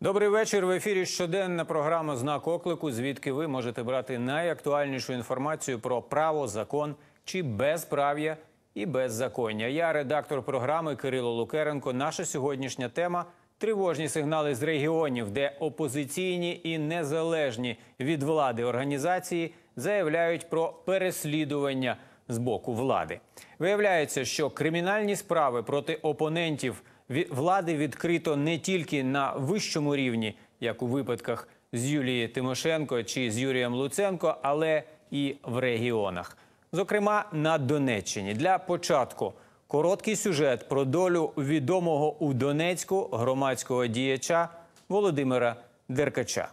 Добрий вечір. В ефірі щоденна програма Знак оклику, звідки ви можете брати найактуальнішу інформацію про право, закон чи безправ'я і беззаконня. Я редактор програми Кирило Лукеренко. Наша сьогоднішня тема тривожні сигнали з регіонів, де опозиційні і незалежні від влади організації заявляють про переслідування з боку влади. Виявляється, що кримінальні справи проти опонентів влади відкрито не тільки на вищому рівні, як у випадках з Юлією Тимошенко чи з Юрієм Луценко, але і в регіонах. Зокрема, на Донеччині. Для початку короткий сюжет про долю відомого у Донецьку громадського діяча Володимира Деркача.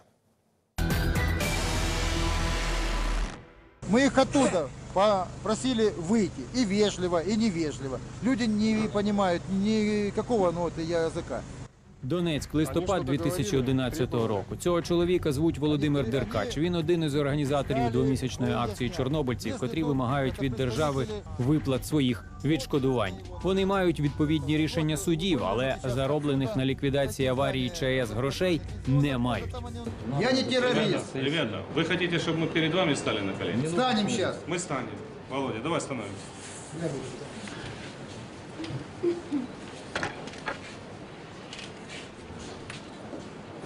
Мы их оттуда попросили выйти. И вежливо, и невежливо. Люди не понимают никакого ну, языка. Донецьк, листопад 2011 року. Цього чоловіка звуть Володимир Деркач. Він один із організаторів двомісячної акції чорнобильців, котрі вимагають від держави виплат своїх відшкодувань. Вони мають відповідні рішення судів, але зароблених на ліквідації аварії ЧАЕС грошей не мають. Я не террорист. Ребята, вы хотите, чтобы мы перед вами стали на колени? Станем сейчас. Мы станем. Володя, давай становимся.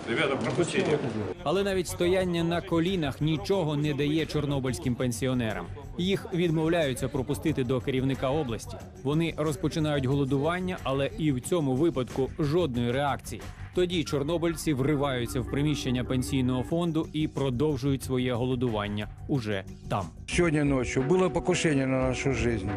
Ребята, пропустите. Але навіть стояння на колінах нічого не дає чорнобильським пенсіонерам. Їх відмовляються пропустити до керівника області. Вони розпочинають голодування, але і в цьому випадку жодної реакції. Тоді чорнобильці вриваються в приміщення пенсійного фонду і продовжують своє голодування уже там. Сегодня ночью было покушение на нашу жизнь.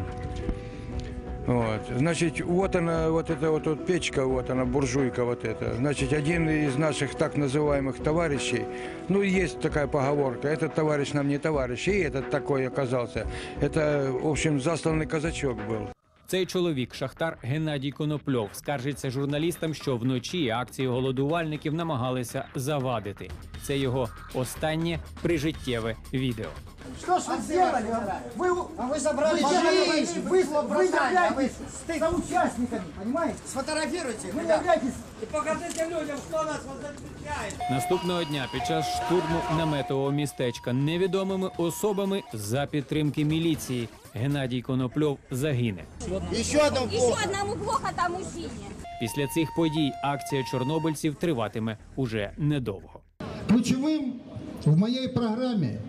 Вот. Значит, вот она, вот эта вот, вот печка, вот она, буржуйка вот эта. Значит, один из наших так называемых товарищей, ну, есть такая поговорка, этот товарищ нам не товарищ, и этот такой оказался. Это, в общем, засланный казачок был. Цей чоловік, шахтар Геннадій Конопльов, скаржиться журналістам, що вночі акції голодувальників намагалися завадити. Це його останнє прижиттєве відео. Что ж вы сделали? Вы, А вы забрали вы, жизнь, вы, вы вы являетесь стыд. соучастниками, понимаете? Сфотографируйте Вы меня. являетесь И покажите людям, что нас возмущает. Наступного дня під час штурму наметового містечка невідомими особами за підтримки міліції Геннадій Конопльов загине. еще одном Еще одному плохо там мужчине. Після цих подій акція чорнобильців триватиме уже недовго. Ключевым в моей программе это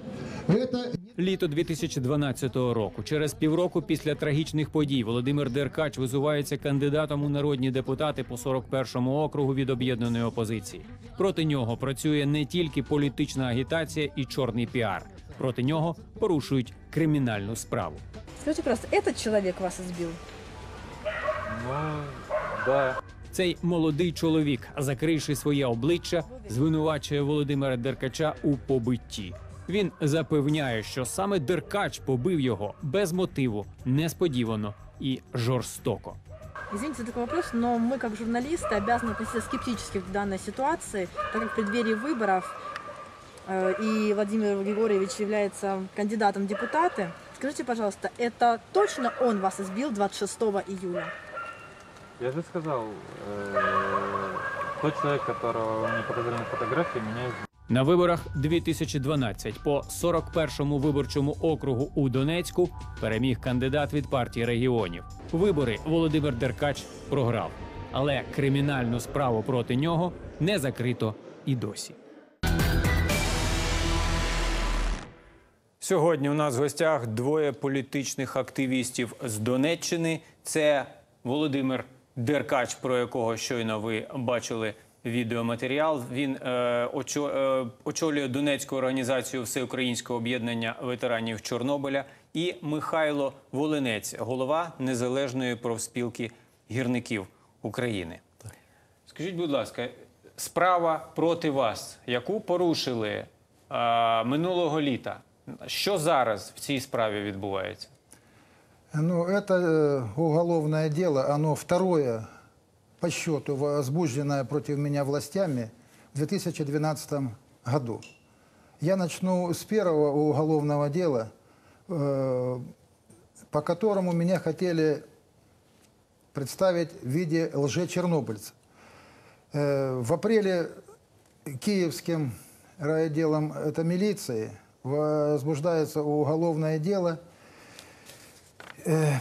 Літо 2012 року. Через півроку після трагічних подій Володимир Деркач висувається кандидатом у народні депутати по 41-му округу від об'єднаної опозиції. Проти нього працює не тільки політична агітація і чорний піар. Проти нього порушують кримінальну справу. Скажите, просто этот человек вас избил? Цей молодий чоловік, закривши своє обличчя, звинувачує Володимира Деркача у побитті. Він запевняє, що саме Деркач побив його без мотиву, несподівано і жорстоко. Извините за такой вопрос, но мы, как журналисты, обязаны относиться скептически к данной ситуации, так как в преддверии выборов э, и Владимир Григорьевич является кандидатом в депутаты. Скажите, пожалуйста, это точно он вас избил 26 июля? Я же сказал, э, тот человек, которого мне показали на фотографии, меня избил. На виборах 2012 по 41-му виборчому округу у Донецьку переміг кандидат від партії регіонів. Вибори Володимир Деркач програв, але кримінальну справу проти нього не закрито і досі. Сьогодні у нас в гостях двоє політичних активістів з Донеччини. Це Володимир Деркач, про якого щойно ви бачили відеоматеріал. Він е, очо, е, очолює Донецьку організацію Всеукраїнського об'єднання ветеранів Чорнобиля, і Михайло Волинець, голова незалежної профспілки гірників України. Скажіть, будь ласка, справа проти вас, яку порушили е, минулого літа. Що зараз в цій справі відбувається? Ну, это э, уголовное дело, оно второе по счету возбужденное против меня властями в 2012 году. Я начну с первого уголовного дела, э, по которому меня хотели представить в виде лжечернобыльца. Э, В апреле Киевским райотделом это милиции возбуждается уголовное дело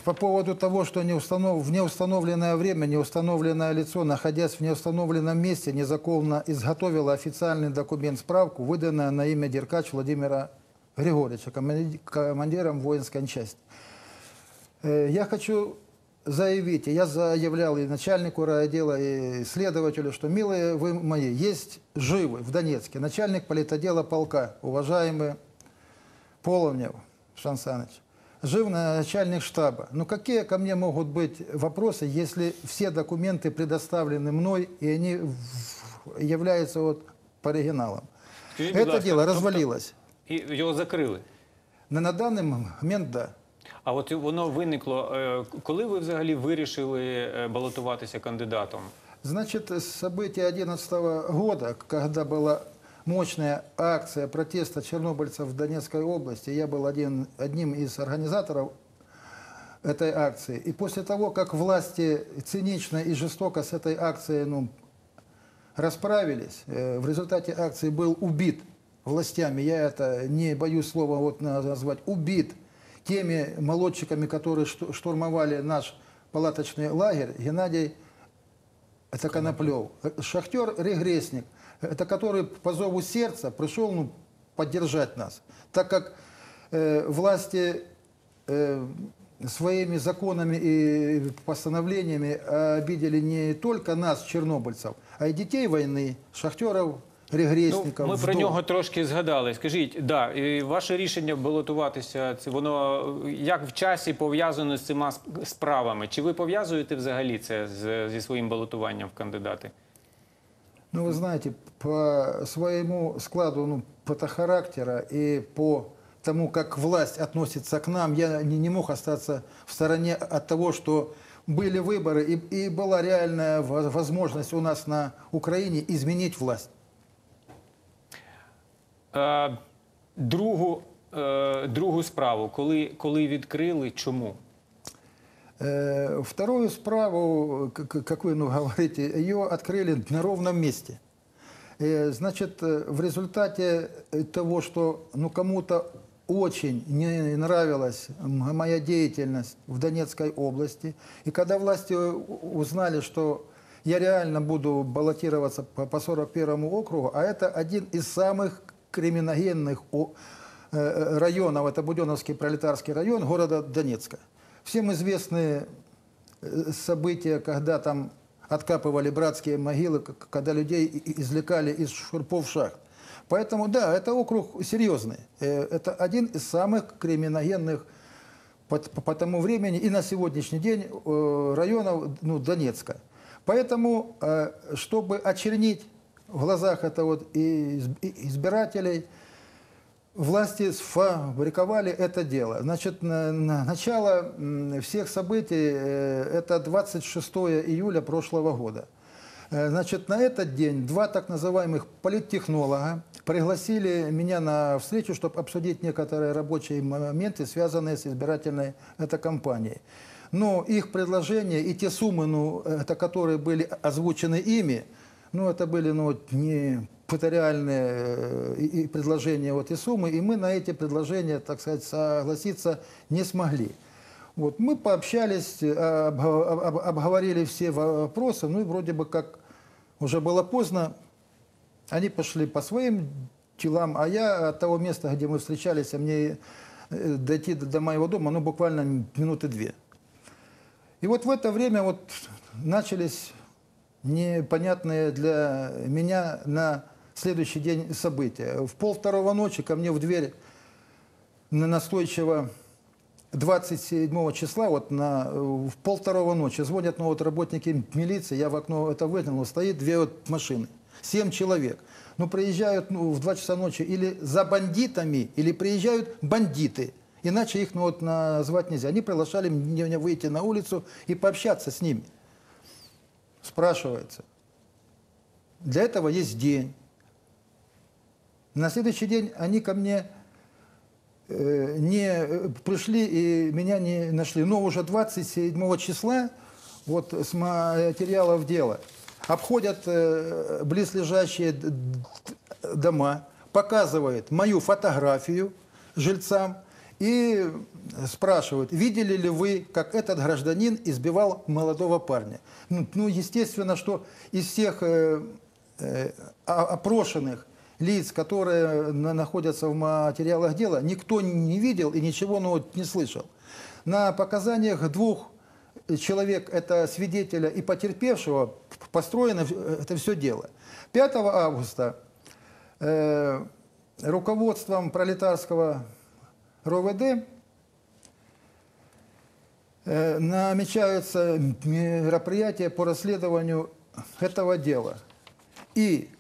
по поводу того, что не установ- в неустановленное время неустановленное лицо, находясь в неустановленном месте, незаконно изготовило официальный документ справку, выданный на имя Деркач Владимира Григорьевича, команди- командиром воинской части. Э, Я хочу заявить, я заявлял и начальнику райотдела, и следователю, что, милые вы мои, есть живы в Донецке начальник политодела полка, уважаемый Половнев Сан Саныч, жив начальник штаба. Ну какие ко мне могут быть вопросы, если все документы предоставлены мной, и они в- являются вот по оригиналам? Скажіть, будь Это ласка, дело тобто- развалилось. І його закрили. На, на данный момент, да. А от воно виникло. е, Коли ви взагалі вирішили е, балотуватися кандидатом? Значит, события 2011 года, когда была Мощная акция протеста чернобыльцев в Донецкой области, я был один, одним из организаторов этой акции. И после того, как власти цинично и жестоко с этой акцией ну, расправились, э, в результате акции был убит властями, я это не боюсь слова вот назвать, убит теми молодчиками, которые шту- штурмовали наш палаточный лагерь, Геннадий это Коноплев. Шахтер Регресник, это который по зову сердца пришел ну, поддержать нас. Так как э, власти э, своими законами и постановлениями обидели не только нас, чернобыльцев, а и детей войны, шахтеров, регресников. Ну, ми про вдов. нього трошки згадали. Скажіть, да, і ваше рішення балотуватися, це воно е, як в часі пов'язано з цими сп- справами? Чи ви пов'язуєте взагалі це з, зі своїм балотуванням в кандидати? Ну, вы знаете, по своему складу ну, характера и по тому, как власть относится к нам, я не, не мог остаться в стороне от того, что были выборы и, и была реальная во- возможность у нас на Украине изменить власть. Е, другу, е, другу справу, коли, коли відкрили, чому? Э, Вторую справу, как вы ну, говорите, ее открыли на ровном месте. Э, Значит, э, в результате того, что ну, кому-то очень не нравилась моя деятельность в Донецкой области, и когда власти узнали, что я реально буду баллотироваться по по 41 округу, а это один из самых криминогенных районов, это Буденовский пролетарский район города Донецка. Всем известны э, события, когда там откапывали братские могилы, когда людей извлекали из шурпов шахт. Поэтому, да, это округ серьезный. Э, Это один из самых криминогенных по, тому времени и на сегодняшний день э, районов ну, Донецка. Поэтому, чтобы очернить в глазах это вот избирателей, власти сфабриковали это дело. Значит, на- на начало всех событий э, это 26 июля прошлого года. Э, Значит, на этот день два так называемых политтехнолога пригласили меня на встречу, чтобы обсудить некоторые рабочие моменты, связанные с избирательной этой кампанией. Но их предложения и те суммы, ну, это которые были озвучены ими, ну, это были ну, не патериальные э, и, предложения вот, и суммы, и мы на эти предложения, так сказать, согласиться не смогли. Вот, мы пообщались, э, обго- об- об- обговорили все вопросы, ну и вроде бы как уже было поздно, они пошли по своим делам, а я от того места, где мы встречались, а мне э, дойти до до моего дома, ну, буквально минуты две. И вот в это время вот начались непонятные для меня на следующий день события. В пол второго ночи ко мне в дверь на- настойчиво 27 числа, вот на, э, в пол второго ночи, звонят ну, вот работники милиции, я в окно это выглянул, стоит две вот машины, семь человек. Ну, приезжают ну, в 2 часа ночи или за бандитами, или приезжают бандиты. Иначе их ну, вот, назвать нельзя. Они приглашали меня выйти на улицу и пообщаться с ними. Спрашивается. Для этого есть день. На следующий день они ко мне э, не э, пришли и меня не нашли. Но уже 27 числа, вот с материалов дела, обходят э, близлежащие дома, показывает мою фотографию жильцам и спрашивают, видели ли вы, как этот гражданин избивал молодого парня. Ну, ну, естественно, что из всех э, э, опрошенных лиц, которые на- находятся в материалах дела, никто не видел и ничего ну, вот не слышал. На показаниях двух человек, это свидетеля и потерпевшего, построено это все дело. 5 августа э, руководством пролетарского РОВД э, намечаются мероприятия по расследованию этого дела. И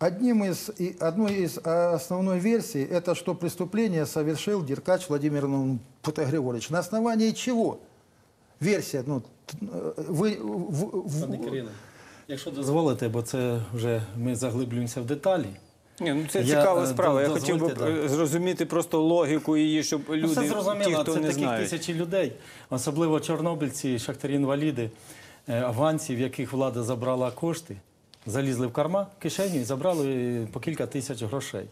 одним из, и одной из основной версий это, что преступление совершил Деркач Владимир ну, Григорьевич. На основании чего? Версия, ну, т- э, вы, в- в- Пане Кириле, якщо дозволите, бо це вже ми заглиблюємося в деталі. Ні, ну це Я, цікава е, справа. Я до- хотів би дозвольте, е, зрозуміти просто логіку її, щоб Ну, люди, все ті, зрозуміло, хто це не таких знають. тисячі людей, особливо чорнобильці, шахтарі-інваліди, е, афганці, в яких влада забрала кошти, залізли в карма, кишеню і забрали по кілька тисяч грошей.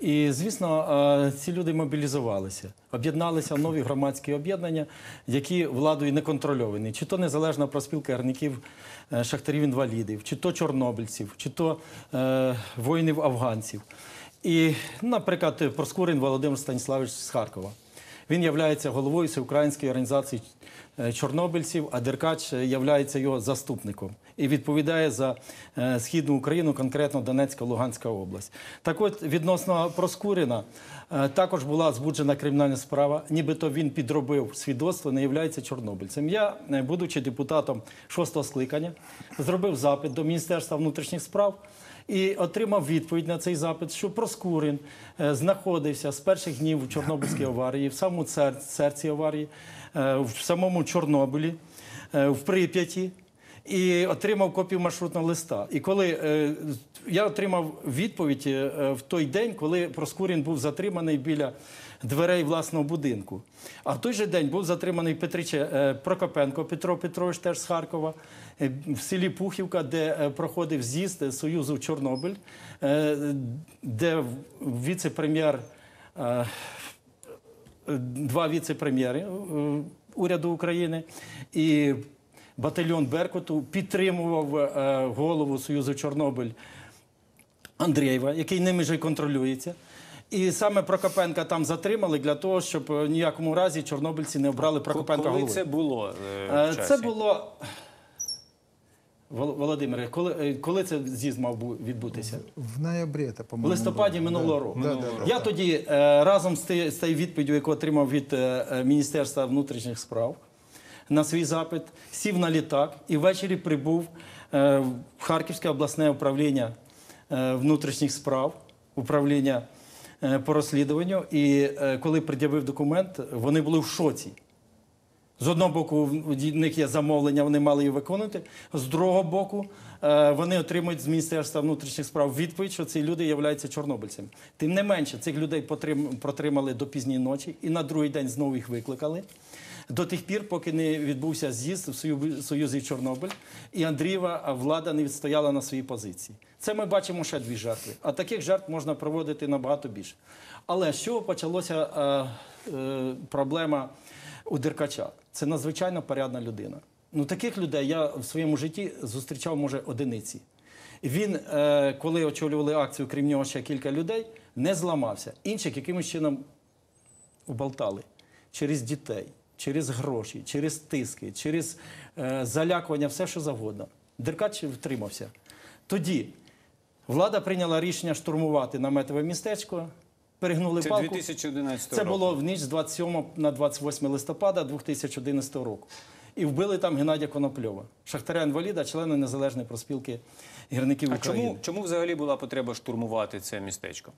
І, звісно, е, ці люди мобілізувалися, об'єдналися в нові громадські об'єднання, які владою не контрольовані. Чи то незалежна проспілка гірників е, шахтарів-інвалідів, чи то чорнобильців, чи то е, воїнів-афганців. І, наприклад, Проскурин Володимир Станіславович з Харкова. Він є головою всеукраїнської організації е, чорнобильців, а Деркач є його заступником і відповідає за е, східну Україну, конкретно Донецька, Луганська область. Так от, відносно Проскурина, е, також була збуджена кримінальна справа, нібито він підробив свідоцтво, не є чорнобильцем. Я, е, будучи депутатом шостого скликання, зробив запит до Міністерства внутрішніх справ і отримав відповідь на цей запит, що Проскурин знаходився з перших днів у Чорнобильській аварії, в самому серці аварії, в самому Чорнобилі, в Прип'яті. І отримав копію маршрутного листа. І коли е, я отримав відповідь е, в той день, коли Проскурін був затриманий біля дверей власного будинку. А в той же день був затриманий Петриче е, Прокопенко Петро Петрович, теж з Харкова, е, в селі Пухівка, де е, проходив з'їзд Союзу Чорнобиль, е, де віце-прем'єр. е, два віце-прем'єри е, уряду України і батальйон Беркуту підтримував е, голову Союзу Чорнобиль Андрієва, який ними же й контролюється. І саме Прокопенка там затримали для того, щоб е, в ніякому разі чорнобильці не обрали Прокопенка Коли головою. це було? е, в Це було. Володимире, коли, коли це з'їзд мав відбутися? в ноябре это, В по-моему. листопаді минулого Да, року. да, да, да. Я тоді е, разом з, ти- з тією відповіддю, яку отримав від Міністерства внутрішніх справ на свій запит, сів на літак і ввечері прибув е, в Харківське обласне управління е, внутрішніх справ, управління е, по розслідуванню. І коли пред'явив документ, вони були в шоці. З одного боку, в них є замовлення, вони мали її виконувати. З другого боку, вони отримують з Міністерства внутрішніх справ відповідь, що ці люди являються чорнобильцями. Тим не менше, цих людей протримали до пізньої ночі і на другий день знову їх викликали. До тих пір, поки не відбувся з'їзд в Союзі Чорнобиль, і Андрієва влада не відстояла на своїй позиції. Це ми бачимо ще дві жертви. А таких жертв можна проводити набагато більше. Але з чого почалася е, е, проблема у Деркача? Це надзвичайно порядна людина. Ну, таких людей я в своєму житті зустрічав, може, одиниці. Він, е, коли очолювали акцію, крім нього ще кілька людей, не зламався. Інших якимось чином уболтали через дітей, через гроші, через тиски, через е, залякування, все що завгодно. Деркач втримався. Тоді влада прийняла рішення штурмувати наметове містечко, перегнули Це палку. 2011 Це року. було в ніч з 27 на 28 листопада 2011 року. І вбили там Геннадія Конопльова, шахтаря інваліда, члена незалежної проспілки гірників А України. чому, чому взагалі була потреба штурмувати це містечко?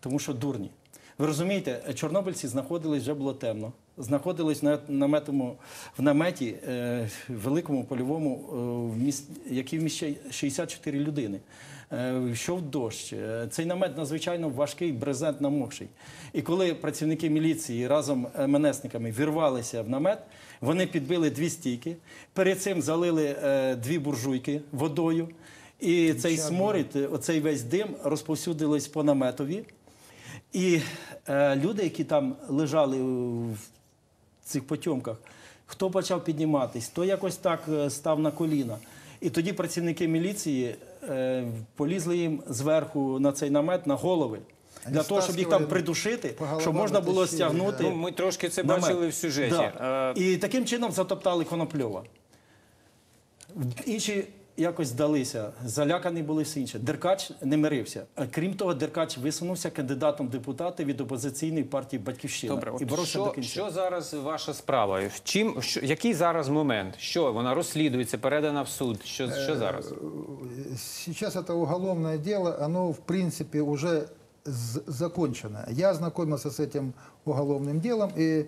Тому що дурні. Ви розумієте, чорнобильці знаходились, вже було темно. Знаходились на наметому, в наметі е, великому польовому, е, в міс- який вміщає 64 людини. Е, йшов дощ. Е, Цей намет надзвичайно важкий, брезент намокший. І коли працівники міліції разом з МНСниками вірвалися в намет, вони підбили дві стійки. Перед цим залили е, дві буржуйки водою. І цей сморід, оцей весь дим розповсюдились по наметові. І е, люди, які там лежали в цих потьомках, хто почав підніматись, хто якось так е, став на коліна. І тоді працівники міліції е, полізли їм зверху на цей намет на голови. Для того, щоб їх там придушити, щоб можна було стягнути. Ну, ми трошки це намет. бачили в сюжеті. Да. Е, І таким чином затоптали Конопльова. Інші якось здалися, залякані були всі інші. Деркач не мирився. А Крім того, Деркач висунувся кандидатом в депутати від опозиційної партії Батьківщина Добре, і от боровся до що, кінця. що зараз ваша справа? В чим, що, який зараз момент? Що вона розслідується, передана в суд? Що, що зараз? Сейчас это уголовное дело, оно в принципе уже з- закончено. Я ознакомился с этим уголовным делом, и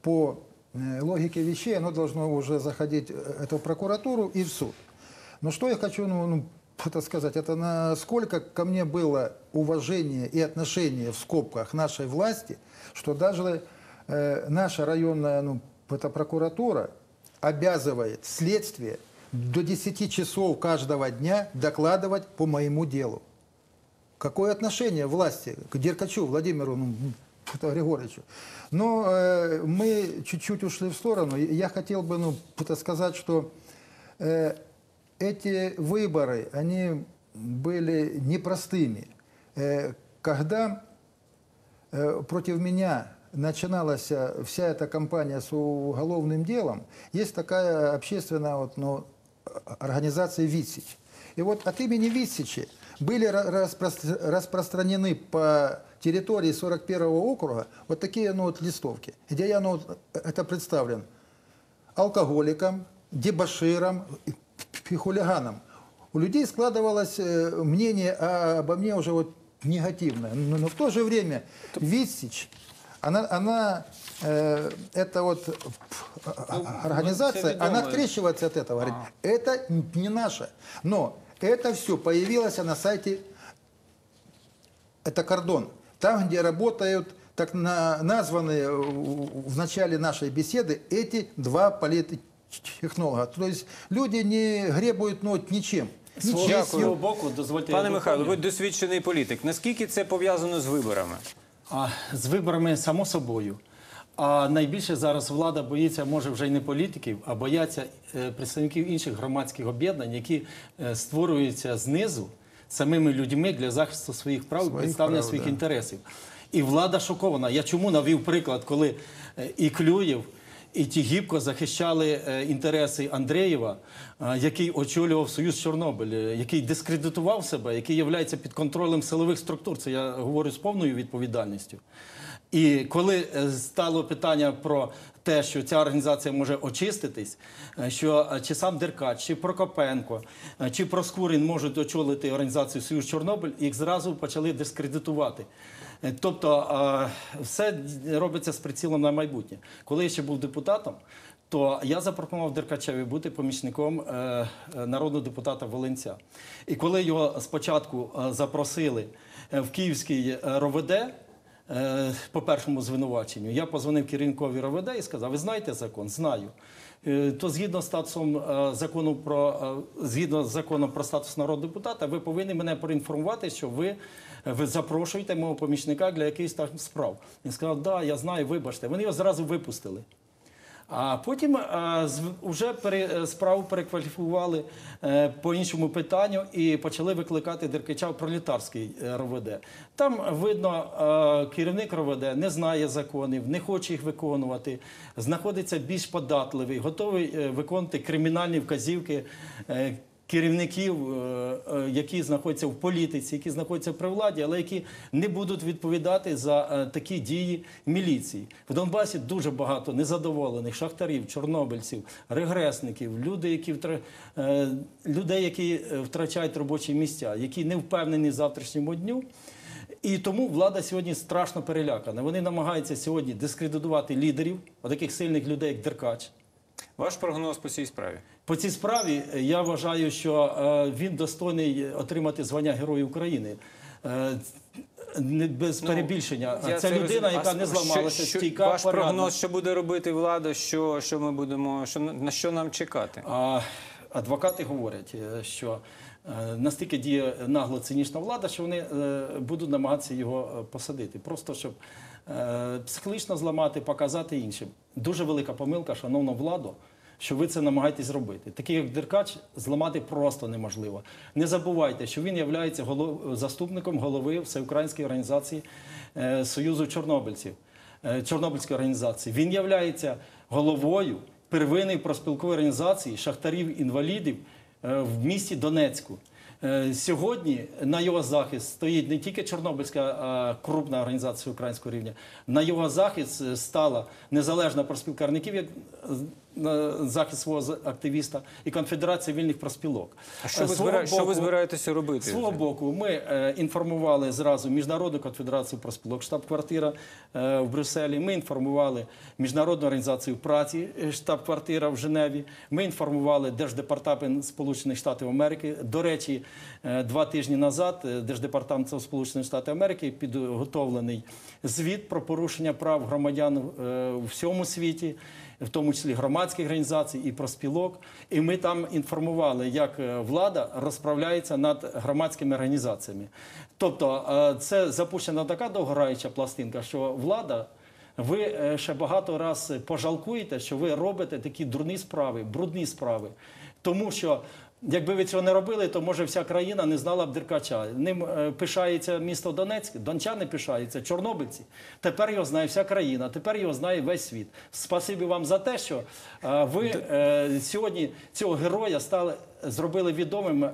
по э, логике вещей оно должно уже заходить э, это в прокуратуру и в суд. Но что я хочу ну, ну, это сказать, это насколько ко мне было уважение и отношение в скобках нашей власти, что даже э, наша районная ну, это прокуратура обязывает следствие до 10 часов каждого дня докладывать по моему делу. Какое отношение власти к Деркачу Владимиру ну, Григорьевичу? Но э, мы чуть-чуть ушли в сторону. Я хотел бы ну, сказать, что э, эти выборы, они были непростыми. Э, когда э, против меня начиналась э, вся эта кампания с уголовным делом, есть такая общественная вот, ну, организация «Витсич». И вот от имени «Витсичи» были ра- распростр- распространены по территории 41 округа вот такие ну, вот листовки, где я ну, это представлен алкоголиком, и хулиганом. У людей складывалось э, мнение о- обо мне уже вот негативное. Но, в то же время Витсич, она, она э, это вот э, организация, это она открещивается от этого. Говорит, это не наше. Но это все появилось на сайте это кордон. Там, где работают так на- названные в в начале нашей беседы эти два политтехнолога. То есть люди не гребуют ну, вот ничем. Свого, боку, дозвольте Пане Михайло, ви досвідчений політик. Наскільки це пов'язано з виборами? А з виборами само собою. А найбільше зараз влада боїться, може вже й не політиків, а бояться е, представників інших громадських об'єднань, які е, створюються знизу самими людьми для захисту своїх прав і представлення прав, своїх да. інтересів. І влада шокована. Я чому навів приклад, коли е, і Клюєв, і Тігіпко захищали е, інтереси Андрієва, е, який очолював Союз Чорнобиль, е, який дискредитував себе, який є під контролем силових структур. Це я говорю з повною відповідальністю. І коли стало питання про те, що ця організація може очиститись, що чи сам Деркач, чи Прокопенко, чи Проскурін можуть очолити організацію Союз Чорнобиль, їх зразу почали дискредитувати. Е, Тобто е, все робиться з прицілом на майбутнє. Коли я ще був депутатом, то я запропонував Деркачеві бути помічником е, народного депутата Волинця. І коли його спочатку запросили в Київський РОВД, по першому звинуваченню, я позвонив керівникові РОВД і сказав: ви знаєте закон? Знаю. То згідно з статусом закону про згідно з законом про статус народного депутата, ви повинні мене проінформувати, що ви, ви запрошуєте мого помічника для якихось там справ. Він сказав, да, я знаю, вибачте. Вони його зразу випустили. А потім е, вже пере, е, справу перекваліфікували е, по іншому питанню і почали викликати Деркача в пролетарський е, РОВД. Там видно, е, керівник РОВД не знає законів, не хоче їх виконувати, знаходиться більш податливий, готовий е, виконувати кримінальні вказівки. Керівників, е, е, які знаходяться в політиці, які знаходяться при владі, але які не будуть відповідати за е, такі дії міліції. В Донбасі дуже багато незадоволених шахтарів, чорнобильців, регресників, люди, які втра... людей, які втрачають робочі місця, які не впевнені в завтрашньому дню. І тому влада сьогодні страшно перелякана. Вони намагаються сьогодні дискредитувати лідерів, таких сильних людей, як Деркач. Ваш прогноз по цій справі? По цій справі е, я вважаю, що е, він достойний отримати звання Героя України. Е, не без перебільшення. Ну, Я це людина, розумію. яка А не зламалася, що- стійка, Ваш порядна. прогноз, що буде робити влада, що, що ми будемо, що, на що нам чекати? А адвокати говорять, що настільки діє нагло цинічна влада, що вони будуть намагатися його посадити. Просто щоб психологічно зламати, показати іншим. Дуже велика помилка, шановна владу. Що ви це намагаєтесь зробити? Такий як Деркач зламати просто неможливо. Не забувайте, що він є заступником голови Всеукраїнської організації е, Союзу Чорнобильців. е, Чорнобильської організації. Він є головою первинної проспілкової організації шахтарів-інвалідів е, в місті Донецьку. Е, Сьогодні на його захист стоїть не тільки Чорнобильська а, крупна організація українського рівня, на його захист е, стала незалежна профспілка карників, як захист свого активіста, і Конфедерація вільних проспілок. А що Е, ви, свого збира... що ви збираєтеся робити? з свого боку, ми е, інформували зразу Міжнародну конфедерацію проспілок, штаб-квартира е, в Брюсселі. Ми інформували Міжнародну організацію праці, е, штаб-квартира в Женеві. Ми інформували Держдепартамент Сполучених Штатів Америки. До речі, е, два тижні назад е, Держдепартамент Сполучених Штатів Америки підготовлений звіт про порушення прав громадян е, у всьому світі в тому числі громадських організацій і проспілок. І ми там інформували, як е, влада розправляється над громадськими організаціями. Тобто, е, це запущена така довгораюча пластинка, що влада. Ви е, ще багато раз пожалкуєте, що ви робите такі дурні справи, брудні справи. Тому що, якби ви цього не робили, то може вся країна не знала б Деркача. Ним е, пишається місто Донецьк, дончани пишаються, чорнобильці. Тепер його знає вся країна, тепер його знає весь світ. Спасибі вам за те, що е, ви е, сьогодні цього героя стали зробили відомим.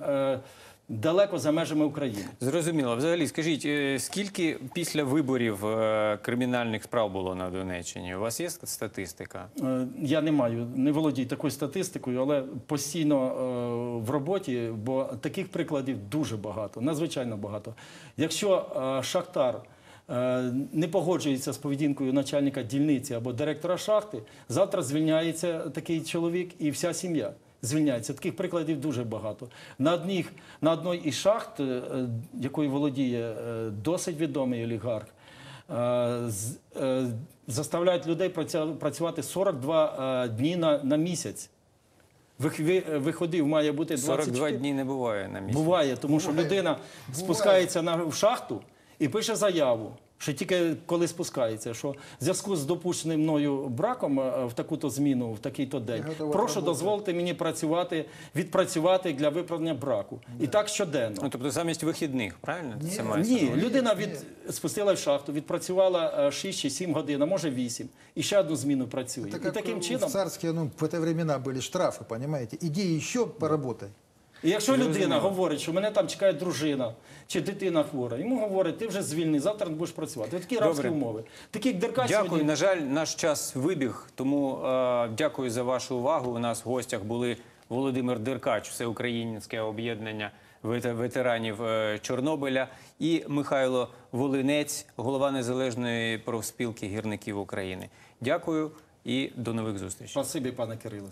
Далеко за межами України. Зрозуміло. Взагалі, скажіть, е, скільки після виборів е, кримінальних справ було на Донеччині? У вас є статистика? Е, Я не маю, не володію такою статистикою, але постійно в роботі, бо таких прикладів дуже багато, надзвичайно багато. Якщо шахтар не погоджується з поведінкою начальника дільниці або директора шахти, завтра звільняється такий чоловік і вся сім'я. Звільняється. Таких прикладів дуже багато. На одніх, на одній із шахт, е, е, якою володіє е, досить відомий олігарх, заставляють людей працювати 42 е, дні на, на місяць. Вих- Виходів має бути 24. 42 дні не буває на місці. Буває, тому що Буває. людина спускається на, в шахту і пише заяву. Що тільки коли спускається, що в зв'язку з допущеним мною браком е, в таку-то зміну, в такий-то день, Я готова прошу отработати. дозволити мені працювати, відпрацювати для виправдання браку. І так щоденно. Ну, тобто замість вихідних, правильно? Це мається Ні, на увазі? людина від спустила в шахту, відпрацювала е, 6 чи 7 годин, а може 8, і ще одну зміну працює. Это і как таким в чином, царские, ну, в это времена были штрафы, понимаете? Иди еще поработай. і якщо людина говорить, що мене там чекає дружина чи дитина хвора, йому говорять, ти вже звільний, завтра не будеш працювати. Такі рабські умови. Такі як Деркач Дякую. сьогодні. На жаль, наш час вибіг, тому е, дякую за вашу увагу. У нас в гостях були Володимир Деркач, всеукраїнське об'єднання ветеранів е, Чорнобиля, і Михайло Волинець, голова незалежної профспілки гірників України. Дякую і до нових зустрічей. Спасибі, пане Кирило.